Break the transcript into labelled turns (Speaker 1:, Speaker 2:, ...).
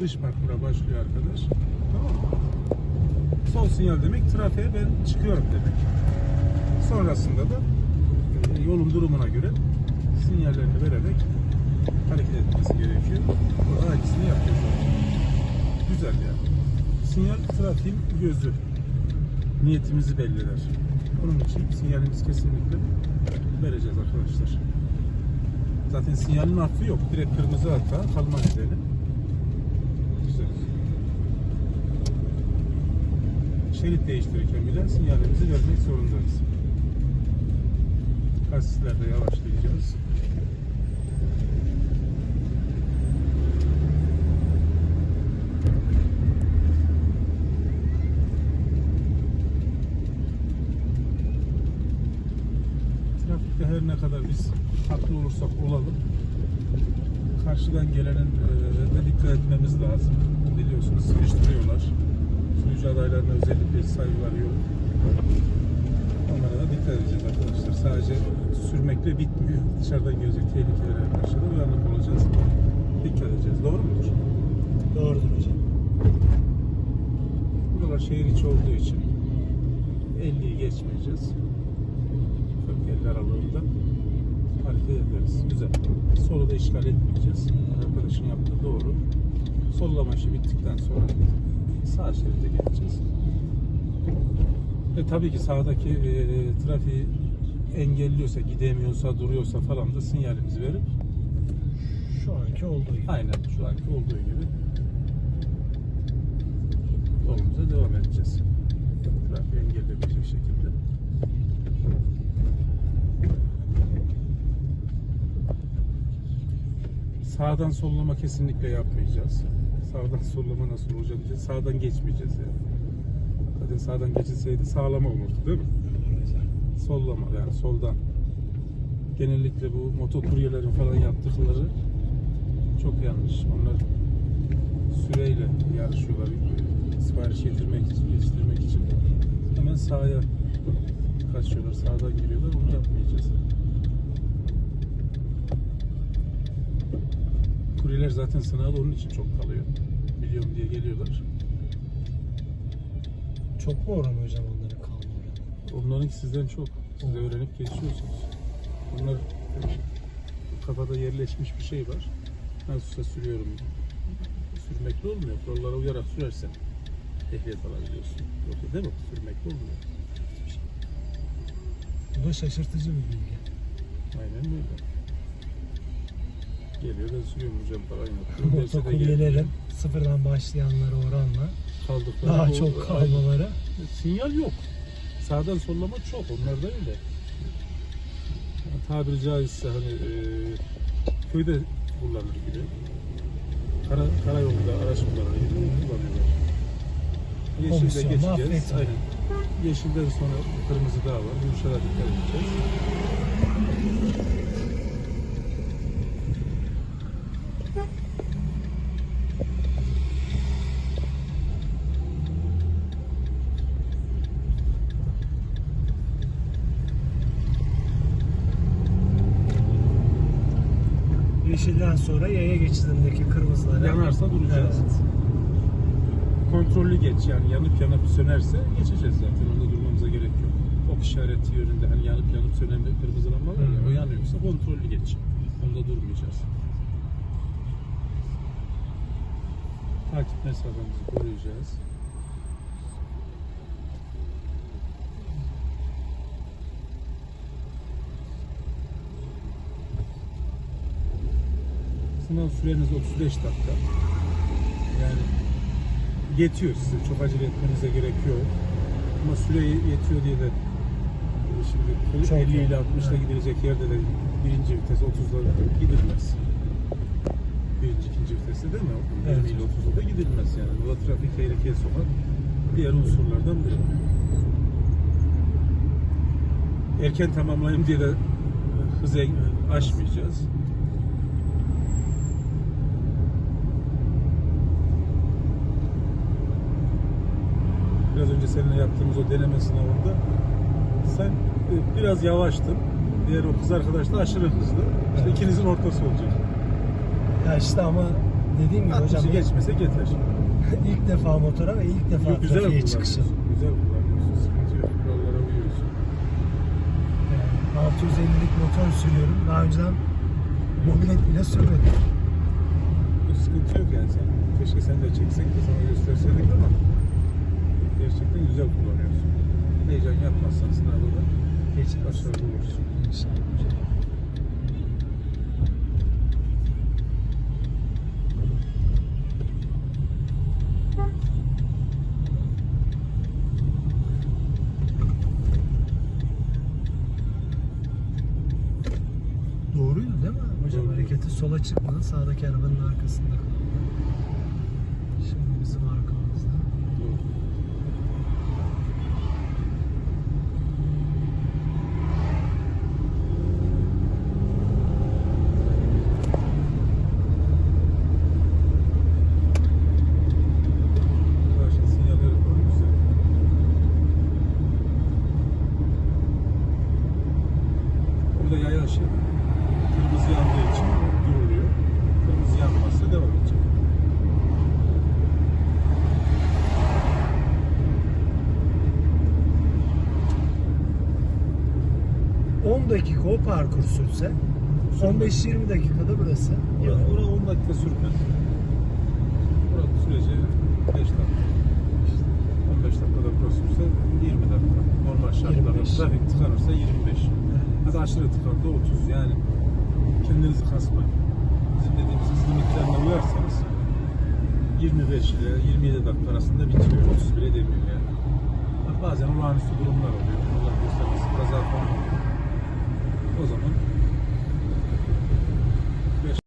Speaker 1: dış parkura başlıyor arkadaş. Tamam mı? Sinyal demek trafiğe ben çıkıyorum demek. Sonrasında da e, yolun durumuna göre sinyallerini vererek hareket etmesi gerekiyor. Burada hangisini yapıyor. Güzel yani. Sinyal trafiğin gözü. Niyetimizi belli eder. Onun için sinyalimizi kesinlikle vereceğiz arkadaşlar. Zaten sinyalin affı yok. Direkt kırmızı hatta kalma nedeni. Güzel. Şerit değiştirirken bile sinyalimizi vermek zorundayız. Kasislerde yavaşlayacağız. Trafikte her ne kadar biz haklı olursak olalım karşıdan gelenin e, de dikkat etmemiz lazım. Biliyorsunuz sıkıştırıyorlar. Sürücü adaylarına özellikle saygılar yok. Onlara da dikkat edeceğiz arkadaşlar. Sadece sürmekle bitmiyor. Dışarıdan gelecek tehlikelere karşı da uyanık olacağız. Dikkat edeceğiz. Doğru mudur?
Speaker 2: Doğrudur hocam.
Speaker 1: Buralar şehir içi olduğu için 50'yi geçmeyeceğiz. 40 50 aralığında hareket ederiz. Güzel. Solu da işgal etmeyeceğiz. Arkadaşın yaptığı doğru. Sollama işi bittikten sonra sağ şeride geçeceğiz. Ve tabii ki sağdaki e, trafiği engelliyorsa, gidemiyorsa, duruyorsa falan da sinyalimizi verip
Speaker 2: Şu anki olduğu gibi.
Speaker 1: Aynen şu anki olduğu gibi yolumuza devam edeceğiz. Trafiği engellemeyecek şekilde. Sağdan sollama kesinlikle yapmayacağız. Sağdan sollama nasıl olacak diyeceğiz. Sağdan geçmeyeceğiz yani. Zaten sağdan geçilseydi sağlama olurdu değil mi? Sollama yani soldan. Genellikle bu motokuryelerin falan yaptıkları çok yanlış. Onlar süreyle yarışıyorlar. Sipariş getirmek için, yetiştirmek için. Hemen sağa kaçıyorlar. Sağdan giriyorlar. Onu yapmayacağız. Kuryeler zaten sınavda onun için çok kalıyor. Biliyorum diye geliyorlar.
Speaker 2: Çok mu oran hocam onların kalma oranı?
Speaker 1: Onlarınki sizden çok. Siz de öğrenip geçiyorsunuz. Bunlar kafada yerleşmiş bir şey var. Nasılsa sürüyorum. Sürmekle olmuyor. Kurallara uyarak sürersen ehliyet alabiliyorsun. Yoksa değil mi? Sürmekle olmuyor.
Speaker 2: Bu da şaşırtıcı bir bilgi.
Speaker 1: Aynen öyle. Geliyor ben sürüyorum hocam. Derse de
Speaker 2: Motokuryelerin
Speaker 1: geliyor.
Speaker 2: sıfırdan başlayanlara oranla
Speaker 1: Kaldıkları
Speaker 2: daha
Speaker 1: o-
Speaker 2: çok
Speaker 1: aynen.
Speaker 2: kalmaları
Speaker 1: Sinyal yok. Sağdan sollama çok. Onlar da öyle. Yani tabiri caizse hani e, köyde kullanır gibi. Kara, karayolunda araç kullanır gibi kullanıyorlar. Yeşilde
Speaker 2: Komisyon,
Speaker 1: geçeceğiz. Aynen. Yeşilden sonra kırmızı daha var. Yumuşada dikkat edeceğiz.
Speaker 2: Yeşilden sonra yaya geçidindeki kırmızılara
Speaker 1: Yanarsa duracağız.
Speaker 2: Evet.
Speaker 1: Kontrollü geç yani yanıp yanıp sönerse geçeceğiz zaten. Onda durmamıza gerek yok. Ok işareti yönünde hani yanıp yanıp sönen bir kırmızı lamba var ya o yanıyorsa kontrollü geç. Onda durmayacağız. Takip mesafemizi koruyacağız. Sınav süreniz 35 dakika. Yani yetiyor size. Çok acele etmenize gerek yok. Ama süre yetiyor diye de e, şimdi
Speaker 2: Çok
Speaker 1: 50 ile
Speaker 2: yok.
Speaker 1: 60 ile gidilecek yerde de birinci vites 30'da gidilmez. Birinci, ikinci viteste değil mi? 20
Speaker 2: Evet.
Speaker 1: ile 30'da da gidilmez yani. Bu da trafik tehlikeye sokan diğer unsurlardan biri. Erken tamamlayayım diye de hızı aşmayacağız. Önce seninle yaptığımız o deneme sınavında sen e, biraz yavaştın. Diğer o kız arkadaş da aşırı hızlı. İşte
Speaker 2: Evet.
Speaker 1: ikinizin ortası olacak.
Speaker 2: Ya işte ama dediğim gibi hocam
Speaker 1: 60'ı geçmese yeter.
Speaker 2: ilk defa motora ve ilk defa
Speaker 1: Güzel
Speaker 2: trafiğe çıkışı.
Speaker 1: Güzel kullanıyorsun. Sıkıntı yok. Yollara uyuyorsun.
Speaker 2: Yani 650'lik motor sürüyorum. Daha önceden mobilet bile sürmedim.
Speaker 1: Sıkıntı yok yani sen. Keşke sen de çeksek de sana gösterseydik ama gerçekten güzel kullanıyorsun. Heyecan yapmazsan sınavda da
Speaker 2: Geçeriz.
Speaker 1: başarılı olursun.
Speaker 2: Doğruydu değil mi hocam?
Speaker 1: Doğru.
Speaker 2: Hareketi sola çıkmadı. Sağdaki arabanın arkasında kaldı. Şimdi bizim arkamızda.
Speaker 1: Doğru. Karşı sinyalleri falan güzel. Burada yaya ışığı kırmızı yandığı için duruluyor. Kırmızı yanmazsa devam edecek.
Speaker 2: Hı. 10 dakika o parkur sürse 15-20 dakikada burası.
Speaker 1: Ora, ora 10 dakika sürmez. Buranın süreci 5 dakika. İşte 15 dakikada burası sürse 20 dakika. Normal şartlarda
Speaker 2: 25.
Speaker 1: trafik tıkanırsa 25. Hadi aşırı tıkandı 30 yani. Kendinizi kasmayın. Bizim dediğimiz hız limitlerine uyarsanız 25 ile 27 dakika arasında bitiyor. 30 bile demiyor yani. Bazen olağanüstü durumlar oluyor. Allah göstermesin kaza falan oluyor. O zaman